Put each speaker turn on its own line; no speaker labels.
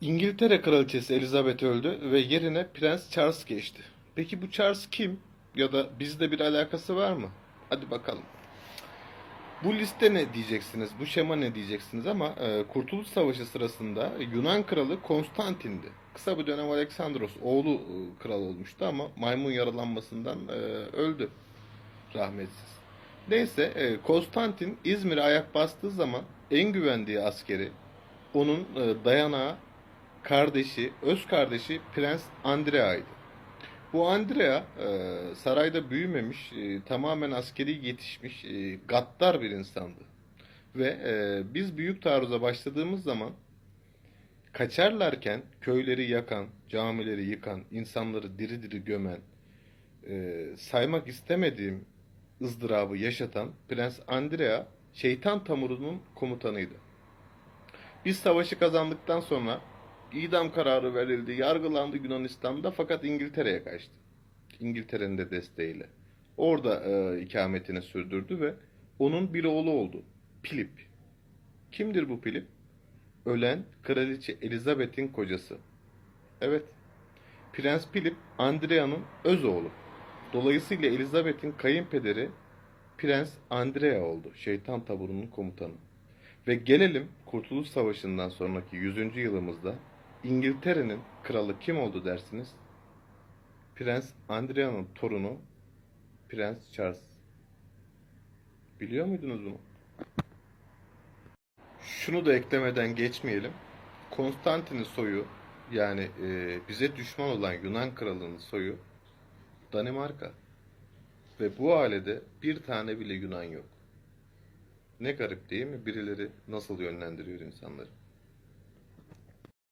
İngiltere Kraliçesi Elizabeth öldü ve yerine Prens Charles geçti. Peki bu Charles kim? Ya da bizle bir alakası var mı? Hadi bakalım. Bu liste ne diyeceksiniz, bu şema ne diyeceksiniz ama e, Kurtuluş Savaşı sırasında Yunan kralı Konstantin'di. Kısa bir dönem Aleksandros oğlu e, kral olmuştu ama maymun yaralanmasından e, öldü rahmetsiz. Neyse e, Konstantin İzmir'e ayak bastığı zaman en güvendiği askeri onun e, dayanağı kardeşi, öz kardeşi Prens Andrea'ydı. Bu Andrea e, sarayda büyümemiş, e, tamamen askeri yetişmiş, e, gaddar bir insandı. Ve e, biz büyük taarruza başladığımız zaman kaçarlarken köyleri yakan, camileri yıkan, insanları diri diri gömen, saymak istemediğim ızdırabı yaşatan Prens Andrea şeytan tamurunun komutanıydı. Biz savaşı kazandıktan sonra idam kararı verildi, yargılandı Yunanistan'da fakat İngiltere'ye kaçtı. İngiltere'nin de desteğiyle. Orada e, ikametini sürdürdü ve onun bir oğlu oldu. Philip. Kimdir bu Philip? Ölen Kraliçe Elizabeth'in kocası. Evet. Prens Philip Andrea'nın öz oğlu. Dolayısıyla Elizabeth'in kayınpederi Prens Andrea oldu. Şeytan taburunun komutanı. Ve gelelim Kurtuluş Savaşı'ndan sonraki 100. yılımızda İngiltere'nin kralı kim oldu dersiniz? Prens Andrea'nın torunu Prens Charles. Biliyor muydunuz bunu? Şunu da eklemeden geçmeyelim. Konstantin'in soyu yani e, bize düşman olan Yunan kralının soyu Danimarka. Ve bu ailede bir tane bile Yunan yok. Ne garip değil mi? Birileri nasıl yönlendiriyor insanları.